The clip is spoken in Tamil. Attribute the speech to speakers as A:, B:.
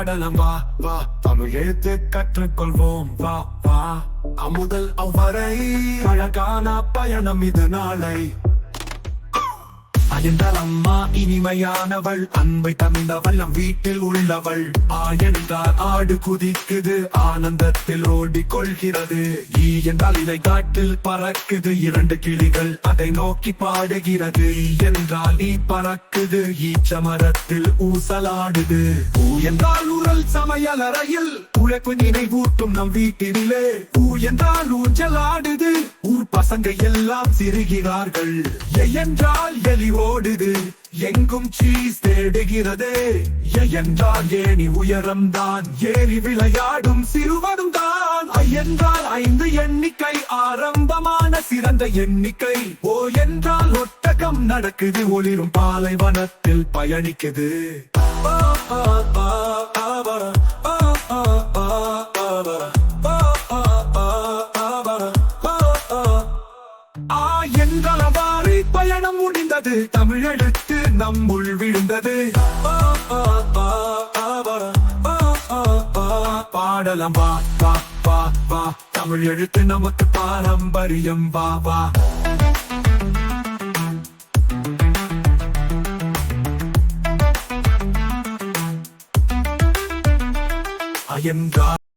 A: பாடலாம் வா வா. தமிழ் எழுத்து கற்றுக்கொள்வோம் வா வா. அமுதல் அவ்வரை அழகான பயணம் இது நாளை. அறிந்தால் அம்மா இனிமையானவள். அன்பை தந்தவள் நம் வீட்டில் உள்ளவள். ஆயென்றால் ஆடு குதிக்குது ஆனந்தத்தில் ஓடி கொள்கிறது ஈ என்றால் இதை காட்டில் பறக்குது இரண்டு கிளிகள் அதை நோக்கி பாடுகிறது. என்றால் நீ பறக்குது ஈச்சமரத்தில் ஊசலாடுது. ஊ என்றால் உரல் சமையல் அறையில் உழைப்பு நினைவூட்டும் நம் வீட்டிலே ஊ என்றால் ஊஞ்சல் ஆடுது பசங்க எல்லாம் சிரிகிறார்கள் என்றால் எலி ஓடுது எங்கும் சீஸ் தேடுகிறது. என்றால் ஏணி உயரம் தான் ஏறி விளையாடும் சிறுவனும் தான் ஐயென்றால் என்றால் ஐந்து எண்ணிக்கை ஆரம்பமான சிறந்த எண்ணிக்கை. ஓ என்றால் ஒட்டகம் நடக்குது ஒளிரும் பாலைவனத்தில் பயணிக்குது. ஆ என்றால் அவ்வாறு பயணம் முடிந்தது. தமிழெழுத்து நம்முள் விழுந்தது. ஆ, பாடலாம். வா வா வா வா. தமிழ் எழுத்து நமக்கு பாரம்பரியம். வா வா. அயன்றார்